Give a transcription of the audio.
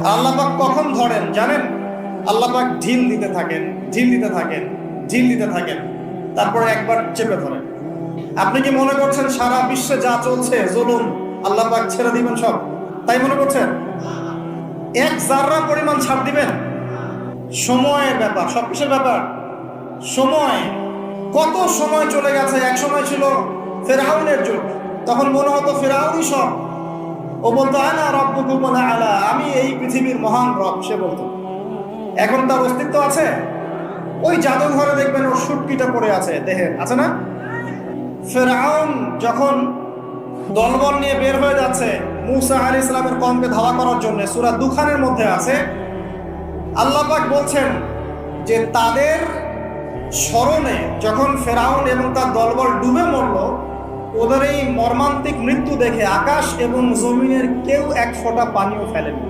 আর আল্লাহ পাক কখন ধরেন, জানেন? আল্লাহ পাক ঢিল দিতে থাকেন, ঢিল দিতে থাকেন, ঢিল দিতে থাকেন, তারপরে একবার চেপে ধরেন। আপনি কি মনে করছেন সারা বিশ্বে যা চলছে, জুলুম আল্লাহ পাক ছেড়ে দিবেন সব? তাই মনে করছেন? এক জাররা পরিমাণ ছাড় দিবেন? সময়ের ব্যাপার, সব কিছুর ব্যাপার? সময়। কত সময় চলে গেছে? এক সময় ছিল ফেরাউনের যুগ, তখন মনে হতো ফেরাউনই সব। ও বলতো, আনা রব্বুকুম আলা। আমি এই পৃথিবীর মহান রব, সে বলতো। এখন তার অস্তিত্ব আছে? ওই জাদুঘরে দেখবেন ওর সুটকিটা পড়ে আছে দেহে আছে না? ফেরাউন যখন দলবল নিয়ে বের হয়ে যাচ্ছে, মুসা আলী ইসলামের কমকে ধাওয়া করার জন্য, সুরা দুখানের মধ্যে আছে, আল্লাহ পাক বলছেন যে তাদের স্মরণে যখন ফেরাউন এবং তার দলবল ডুবে ওদের এই মর্মান্তিক মৃত্যু দেখে আকাশ এবং জমিনের কেউ এক ফোঁটা পানিও ফেলেনি।